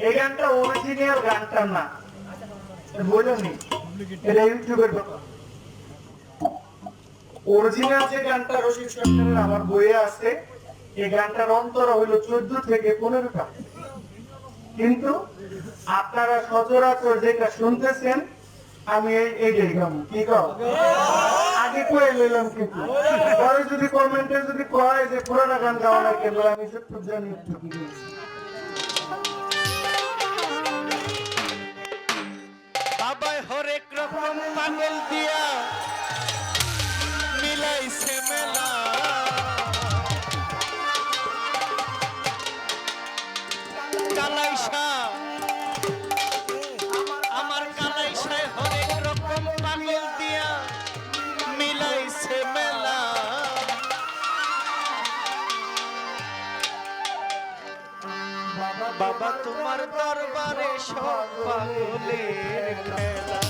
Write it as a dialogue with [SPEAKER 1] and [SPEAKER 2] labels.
[SPEAKER 1] Original গানটা না। বলুনি। এটা ইউটিউবের অরিজিনাল যে গানটা রশিদ সরকারের আমার বইয়ে আছে, এই গানটার অন্তর হইল চোদ্দ থেকে পনেরোটা কিন্তু আপনারা সচরাচর যেটা শুনতেছেন, আমি এই- গাম কি কও? আগে কয়ে লইলাম কিন্তু। পরে যদি কমেন্টে যদি কয় যে পুরানা গান গাওয়া না কেন আমি সত্য জানি
[SPEAKER 2] পাগল দিয়া মিলাইছে মেলা। কালাইশা আমার মিলাইছে মেলা। বাবা তোমার দরবারে সব পাগলের খেলা।